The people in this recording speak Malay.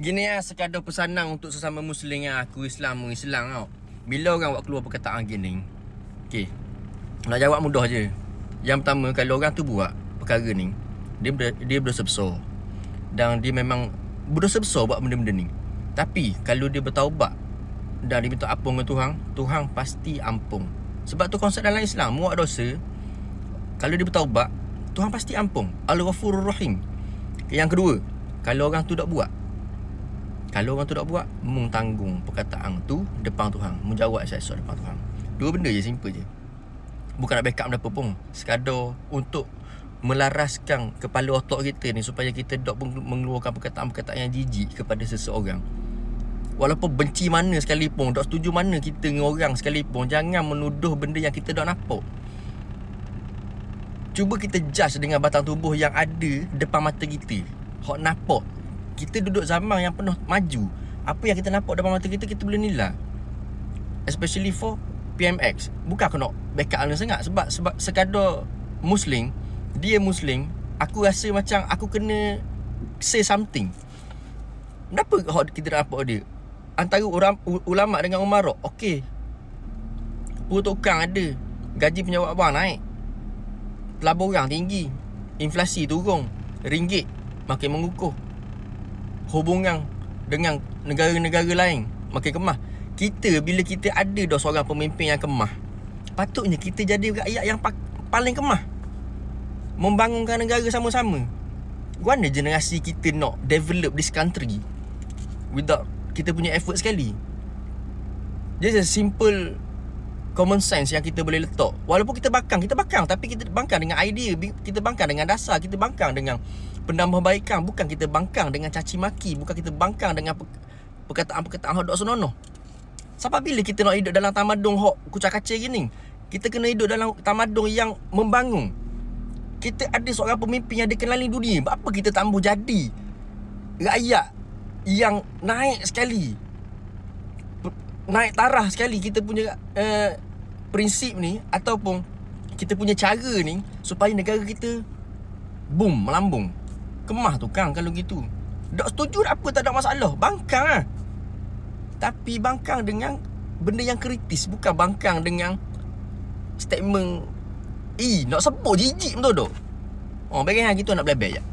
Gini lah sekadar pesanan untuk sesama Muslim yang aku Islam Islam tau. Bila orang buat keluar perkataan gini Okay Nak jawab mudah je. Yang pertama kalau orang tu buat perkara ni Dia, ber, dia berdosa besar. Dan dia memang berdosa besar buat benda-benda ni. Tapi kalau dia bertaubat Dan dia minta ampun dengan Tuhan Tuhan pasti ampun. Sebab tu konsep dalam Islam Buat dosa Kalau dia bertaubat Tuhan pasti ampun. Al-Ghafurur Rahim. Yang kedua Kalau orang tu tak buat kalau orang tu tak buat Mung tanggung perkataan tu Depan Tuhan. Mung jawab esok depan Tuhan. Dua benda je simple je. Bukan nak backup apa pun. Sekadar untuk Melaraskan kepala otak kita ni Supaya kita tak mengeluarkan perkataan-perkataan yang jijik Kepada seseorang. Walaupun benci mana sekalipun Tak setuju mana kita dengan orang sekalipun Jangan menuduh benda yang kita tak nampak. Cuba kita judge dengan batang tubuh yang ada Depan mata kita. Hak nampak kita duduk zaman yang penuh maju Apa yang kita nampak depan mata kita Kita boleh nilai. Especially for PMX Bukan aku nak backup ni sangat Sebab sebab sekadar Muslim Dia Muslim Aku rasa macam Aku kena Say something. Kenapa kita nak nampak dia? Antara orang, ulama' dengan umarok Okey. Pertukang ada Gaji penyawak abang naik. Pelaburan tinggi Inflasi turun Ringgit Makin mengukuh hubungan dengan negara-negara lain makin kemah. Kita bila kita ada dah seorang pemimpin yang kemah, patutnya kita jadi rakyat yang pa- paling kemah. Membangunkan negara sama-sama. Mana generasi kita nak develop this country without kita punya effort sekali. Just a simple common sense yang kita boleh letak. Walaupun kita bakang, kita bakang tapi kita bangkang dengan idea, kita bangkang dengan dasar, kita bangkang dengan penambahbaikan bukan kita bangkang dengan caci maki bukan kita bangkang dengan perkataan-perkataan hok dok senono sampai bila kita nak hidup dalam tamadung hok kucak kacir gini? Kita kena hidup dalam tamadung yang membangun. Kita ada seorang pemimpin yang dikenali dunia. Apa kita tak mahu jadi? Rakyat yang naik sekali. Naik tarah sekali kita punya uh, prinsip ni ataupun kita punya cara ni supaya negara kita boom melambung Kemah tu kang kalau gitu. Tak setuju apa tak ada masalah. Bangkang lah Tapi bangkang dengan Benda yang kritis Bukan bangkang dengan Statement Eh nak sebut jijik betul tu Oh bagian yang gitu nak belajar je